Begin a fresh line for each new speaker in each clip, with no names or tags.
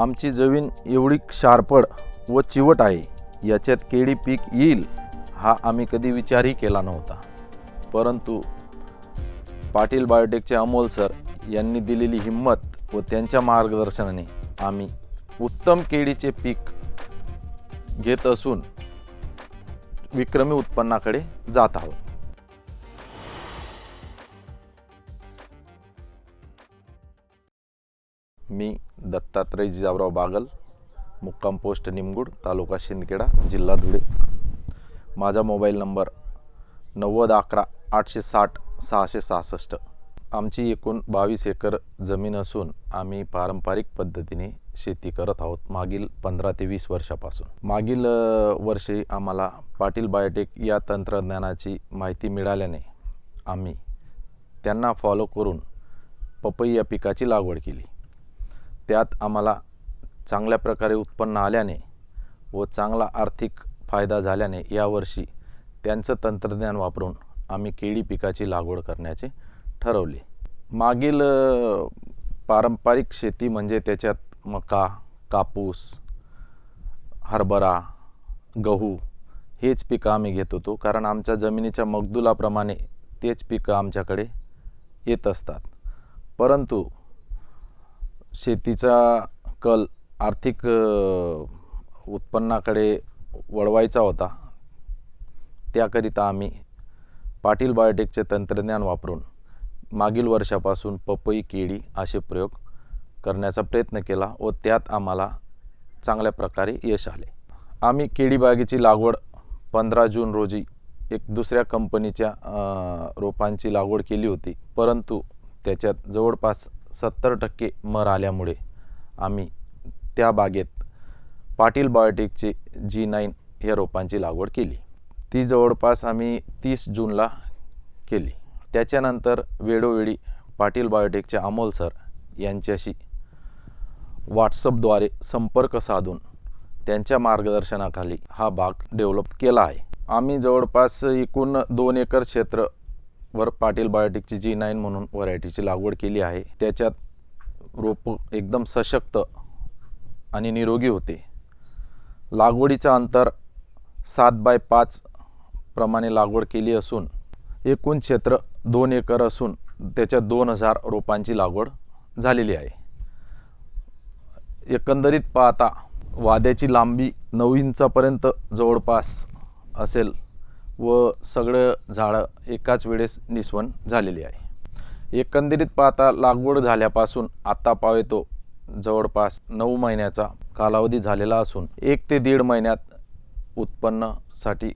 आमची जमीन एवढी क्षारपड व चिवट आहे याच्यात केळी पीक येईल हा आम्ही कधी विचारही केला नव्हता. परंतु पाटील बायोटेकचे अमोल सर यांनी दिलेली हिंमत व त्यांच्या मार्गदर्शनाने आम्ही उत्तम केळीचे पीक घेत असून विक्रमी उत्पन्नाकडे जात आहोत. मी दत्तात्रय जिजाबराव बागल मुक्काम पोस्ट निमगुड तालुका शिंदखेडा जिल्हा धुळे. माझा मोबाईल नंबर नव्वद अकरा आठशे साठ सहाशे सहासष्ट. आमची एकूण बावीस एकर जमीन असून आम्ही पारंपरिक पद्धतीने शेती करत आहोत मागील पंधरा ते वीस वर्षापासून. मागील वर्षी आम्हाला पाटील बायोटेक या तंत्रज्ञानाची माहिती मिळाल्याने आम्ही त्यांना फॉलो करून पपई या पिकाची लागवड केली. त्यात आम्हाला चांगल्या प्रकारे उत्पन्न आल्याने व चांगला आर्थिक फायदा झाल्याने यावर्षी त्यांचं तंत्रज्ञान वापरून आम्ही केळी पिकाची लागवड करण्याचे ठरवले. मागील पारंपरिक शेती म्हणजे त्याच्यात मका कापूस हरभरा गहू हेच पिकं आम्ही घेत होतो. कारण आमच्या जमिनीच्या मगदुलाप्रमाणे तेच पिकं आमच्याकडे येत असतात. परंतु शेतीचा कल आर्थिक उत्पन्नाकडे वळवायचा होता त्याकरिता आम्ही पाटील बायोटेकचे तंत्रज्ञान वापरून मागील वर्षापासून पपई केळी असे प्रयोग करण्याचा प्रयत्न केला व त्यात आम्हाला चांगल्या प्रकारे यश आले. आम्ही केळी बागेची लागवड पंधरा जून रोजी एक दुसऱ्या कंपनीच्या रोपांची लागवड केली होती परंतु त्याच्यात जवळपास सत्तर टक्के मर आल्यामुळे आम्ही त्या बागेत पाटील बायोटेकचे जी नाईन या रोपांची लागवड केली. ती जवळपास आम्ही तीस जूनला केली. त्याच्यानंतर वेळोवेळी पाटील बायोटेकचे अमोल सर यांच्याशी व्हॉट्सअपद्वारे संपर्क साधून त्यांच्या मार्गदर्शनाखाली हा बाग डेव्हलप केला आहे. आम्ही जवळपास एकूण दोन एकर क्षेत्र वर पाटील बायोटेकची जी नाईन म्हणून व्हरायटीची लागवड केली आहे. त्याच्यात रोपं एकदम सशक्त आणि निरोगी होते. लागवडीचं अंतर सात बाय पाच प्रमाणे लागवड केली असून एकूण क्षेत्र दोन एकर असून त्याच्यात दोन हजार रोपांची लागवड झालेली आहे. एकंदरीत पाहता वाद्याची लांबी नऊ इंचापर्यंत जवळपास असेल व सगळं झाडं एकाच वेळेस निस्वन झालेली आहे. एकंदरीत पाहता लागवड झाल्यापासून आत्ता पावेतो जवळपास नऊ महिन्याचा कालावधी झालेला असून एक ते दीड महिन्यात उत्पन्नासाठी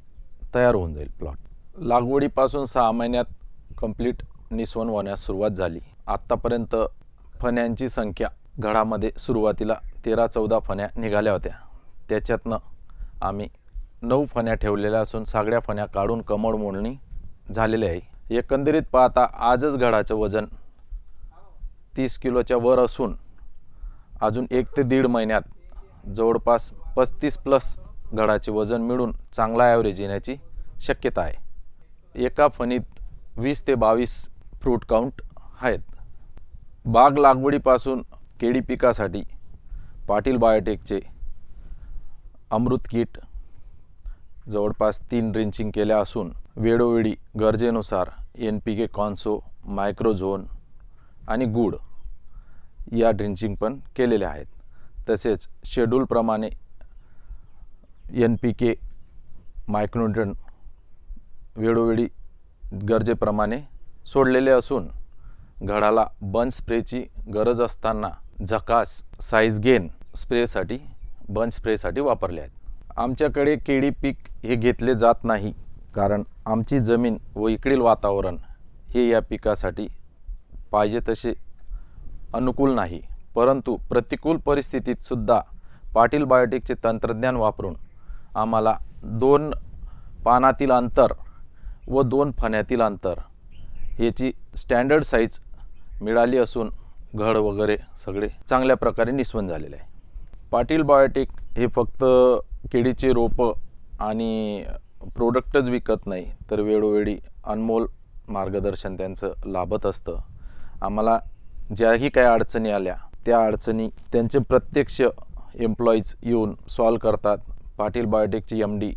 तयार होऊन जाईल प्लॉट लागवडीपासून सहा महिन्यात कंप्लीट निस्वन होण्यास सुरुवात झाली. आत्तापर्यंत फण्यांची संख्या घडामध्ये सुरुवातीला तेरा चौदा फण्या निघाल्या होत्या. त्याच्यातनं आम्ही नऊ फण्या ठेवलेल्या असून सगळ्या फण्या काढून कमळ मोडणी झालेली आहे. एकंदरीत पाहता आजच घडाचं वजन तीस किलोच्या वर असून अजून एक ते दीड महिन्यात जवळपास पस्तीस प्लस घडाचे वजन मिळून चांगला ॲव्हरेज येण्याची शक्यता आहे. एका फणीत वीस ते बावीस फ्रूट काउंट आहेत. बाग लागवडीपासून केळी पिकासाठी पाटील बायोटेकचे अमृत किट जवळपास तीन ड्रिंचिंग केल्या असून वेळोवेळी गरजेनुसार एन पी के कॉन्सो मायक्रोझोन आणि गूळ या ड्रिंचिंग पण केलेल्या आहेत. तसेच शेड्यूलप्रमाणे एन पी के मायक्रोन्युट्रन वेळोवेळी गरजेप्रमाणे सोडलेले असून घडाला बन स्प्रेची गरज असताना झकास साईज गेन स्प्रेसाठी बन स्प्रेसाठी वापरले आहेत. आमच्याकडे केळी पीक हे घेतले जात नाही. कारण आमची जमीन व इकडील वातावरण हे या पिकासाठी पाहिजे तसे अनुकूल नाही. परंतु प्रतिकूल परिस्थितीत सुद्धा पाटील बायोटेकचे तंत्रज्ञान वापरून आम्हाला दोन पानातील अंतर व दोन फण्यातील अंतर याची स्टँडर्ड साईज मिळाली असून घड वगैरे सगळे चांगल्या प्रकारे निस्वन झालेले आहे. पाटील बायोटेक हे फक्त केळीचे रोपं आणि प्रोडक्टच विकत नाही तर वेळोवेळी अनमोल मार्गदर्शन त्यांचं लाभत असतं. आम्हाला ज्याही काही अडचणी आल्या त्या अडचणी त्यांचे प्रत्यक्ष एम्प्लॉईज येऊन सॉल्व करतात. Patil बायोटेकचे M D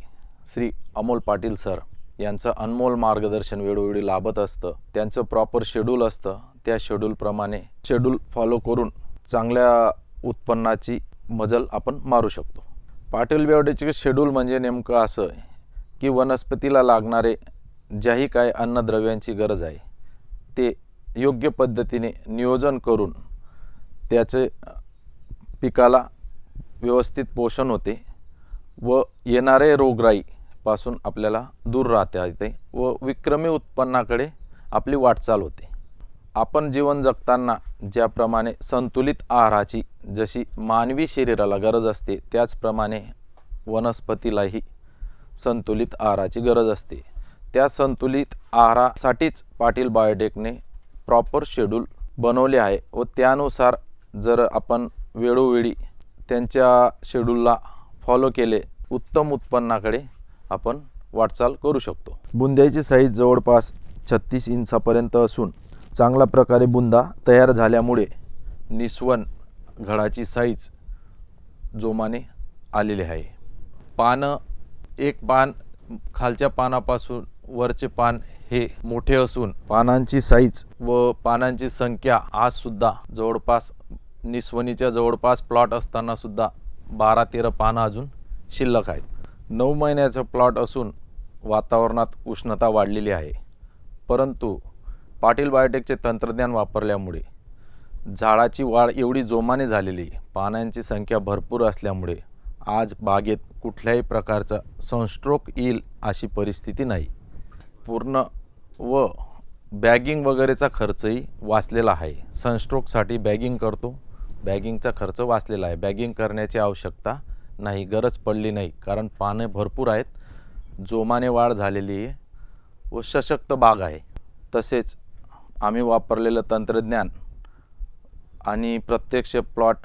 Shri Amol Patil sir यांचं अनमोल मार्गदर्शन वेळोवेळी लाभत असतं. त्यांचं प्रॉपर शेड्यूल असतं. त्या शेड्यूलप्रमाणे शेड्यूल फॉलो करून चांगल्या उत्पन्नाची मजल आपण मारू शकतो. पाटील बेवडेचे शेड्यूल म्हणजे नेमकं असं आहे की वनस्पतीला लागणारे ज्याही काय अन्नद्रव्यांची गरज आहे ते योग्य पद्धतीने नियोजन करून त्याचे पिकाला व्यवस्थित पोषण होते व येणारे रोगराईपासून आपल्याला दूर राहता येते व विक्रमी उत्पन्नाकडे आपली वाटचाल होते. आपण जीवन जगताना ज्याप्रमाणे संतुलित आहाराची जशी मानवी शरीराला गरज असते त्याचप्रमाणे वनस्पतीलाही संतुलित आहाराची गरज असते. त्या संतुलित आहारासाठीच पाटील बायोटेकने प्रॉपर शेड्यूल बनवले आहे व त्यानुसार जर आपण वेळोवेळी त्यांच्या शेड्यूलला फॉलो केले उत्तम उत्पन्नाकडे आपण वाटचाल करू शकतो. बुंद्याची साईज जवळपास छत्तीस इंचापर्यंत असून चांगल्या प्रकारे बुंदा तयार झाल्यामुळे निस्वन घडाची साईज जोमाने आलेली आहे. पानं एक पान खालच्या पानापासून वरचे पान हे मोठे असून पानांची साईज व पानांची संख्या आज सुद्धा जवळपास निस्वनीच्या जवळपास प्लॉट असताना सुद्धा बारा तेरा पानं अजून शिल्लक आहेत. नऊ महिन्याचं प्लॉट असून वातावरणात उष्णता वाढलेली आहे. परंतु पाटील बायोटेकचे तंत्रज्ञान वापरल्यामुळे झाडाची वाढ एवढी जोमाने झालेली पानांची संख्या भरपूर असल्यामुळे आज बागेत कुठल्याही प्रकारचा सनस्ट्रोक येईल अशी परिस्थिती नाही. पूर्ण व बॅगिंग वगैरेचा खर्चही वाचलेला आहे. सनस्ट्रोकसाठी बॅगिंग करतो. बॅगिंगचा खर्च वाचलेला आहे. बॅगिंग करण्याची आवश्यकता नाही गरज पडली नाही कारण पाने भरपूर आहेत. जोमाने वाढ झालेली आहे व सशक्त बाग आहे. तसेच आम्ही वापरलेलं तंत्रज्ञान आणि प्रत्यक्ष प्लॉट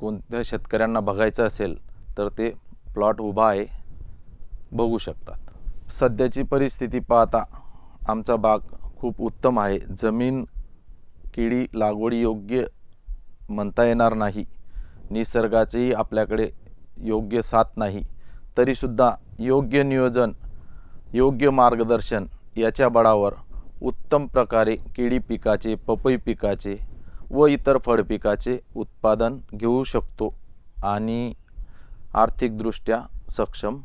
कोणत्या शेतकऱ्यांना बघायचं असेल तर ते प्लॉट उभा आहे बघू शकतात. सध्याची परिस्थिती पाहता आमचा बाग खूप उत्तम आहे. जमीन किडी लागवडी योग्य म्हणता येणार नाही. निसर्गाचेही आपल्याकडे योग्य साथ नाही. तरीसुद्धा योग्य नियोजन योग्य मार्गदर्शन याच्या बळावर उत्तम प्रकारे केळी पिकाचे पपई पिकाचे व इतर फळ पिकाचे उत्पादन घेऊ शकतो आणि आर्थिकदृष्ट्या सक्षम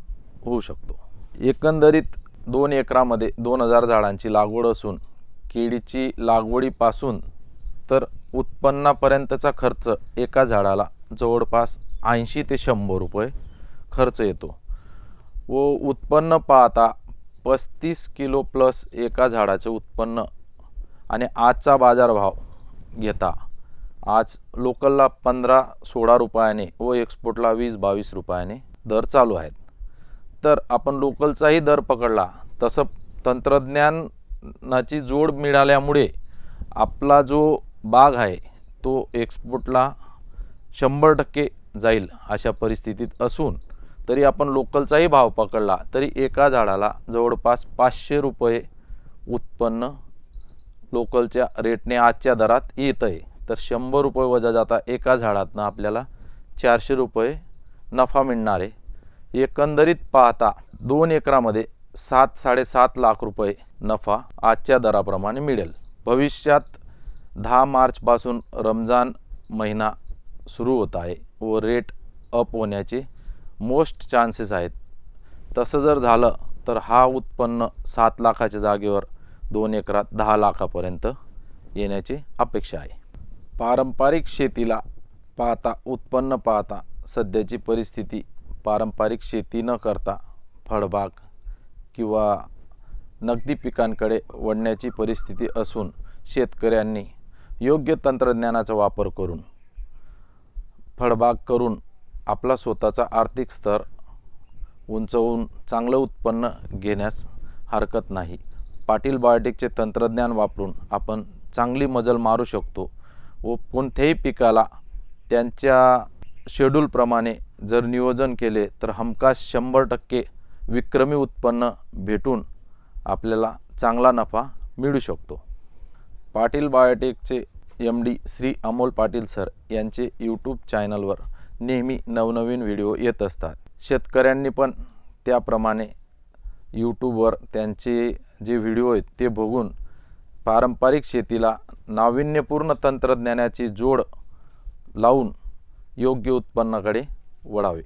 होऊ शकतो. एकंदरीत दोन एकरामध्ये दोन हजार झाडांची लागवड असून केळीची लागवडीपासून तर उत्पन्नापर्यंतचा खर्च एका झाडाला जवळपास ऐंशी ते शंभर रुपये खर्च येतो. व उत्पन्न पाहता पस्तीस किलो प्लस एका झाडाचे उत्पन्न. आणि आजचा बाजारभाव घेता. आज लोकलला पंधरा सोळा रुपयाने व एक्सपोर्टला वीस बावीस रुपयाने दर चालू आहेत. तर आपण लोकलचाही दर पकडला. तसं तंत्रज्ञानाची जोड मिळाल्यामुळे आपला जो बाग आहे तो एक्सपोर्टला शंभर टक्के जाईल अशा परिस्थितीत असून तरी आपण लोकलचाही भाव पकडला तरी एका झाडाला जवळपास पाचशे रुपये उत्पन्न लोकलच्या रेटने आजच्या दरात येत आहे तर शंभर रुपये वजा जाता एका झाडातनं आपल्याला चारशे रुपये नफा मिळणार. आहे एकंदरीत पाहता दोन एकरामध्ये सात साडेसात लाख रुपये नफा आजच्या दराप्रमाणे मिळेल. भविष्यात दहा मार्चपासून रमजान महिना सुरू होत आहे व रेट अप होण्याचे मोस्ट चान्सेस आहेत. तसं जर झालं तर हा उत्पन्न सात लाखाच्या जागेवर दोन एकरात दहा लाखापर्यंत येण्याची अपेक्षा आहे. पारंपरिक शेतीला पाहता उत्पन्न पाहता सध्याची परिस्थिती पारंपरिक शेती न करता फळबाग किंवा नगदी पिकांकडे वळण्याची परिस्थिती असून शेतकऱ्यांनी योग्य तंत्रज्ञानाचा वापर करून फळबाग करून आपला स्वतःचा आर्थिक स्तर उंचवून चांगलं उत्पन्न घेण्यास हरकत नाही. पाटील बायोटेकचे तंत्रज्ञान वापरून आपण चांगली मजल मारू शकतो व कोणत्याही पिकाला त्यांच्या शेड्यूलप्रमाणे जर नियोजन केले तर हमखास शंभर टक्के विक्रमी उत्पन्न भेटून आपल्याला चांगला नफा मिळू शकतो. Patil बायोटेकचे M D Shri Amol Patil sir यांचे यूट्यूब चॅनलवर नेहमी नवनवीन व्हिडिओ येत असतात. शेतकऱ्यांनी पण त्याप्रमाणे यूट्यूबवर त्यांचे जे व्हिडिओ आहेत ते बघून पारंपरिक शेतीला नाविन्यपूर्ण तंत्रज्ञानाची जोड लावून योग्य उत्पन्नाकडे वळावे.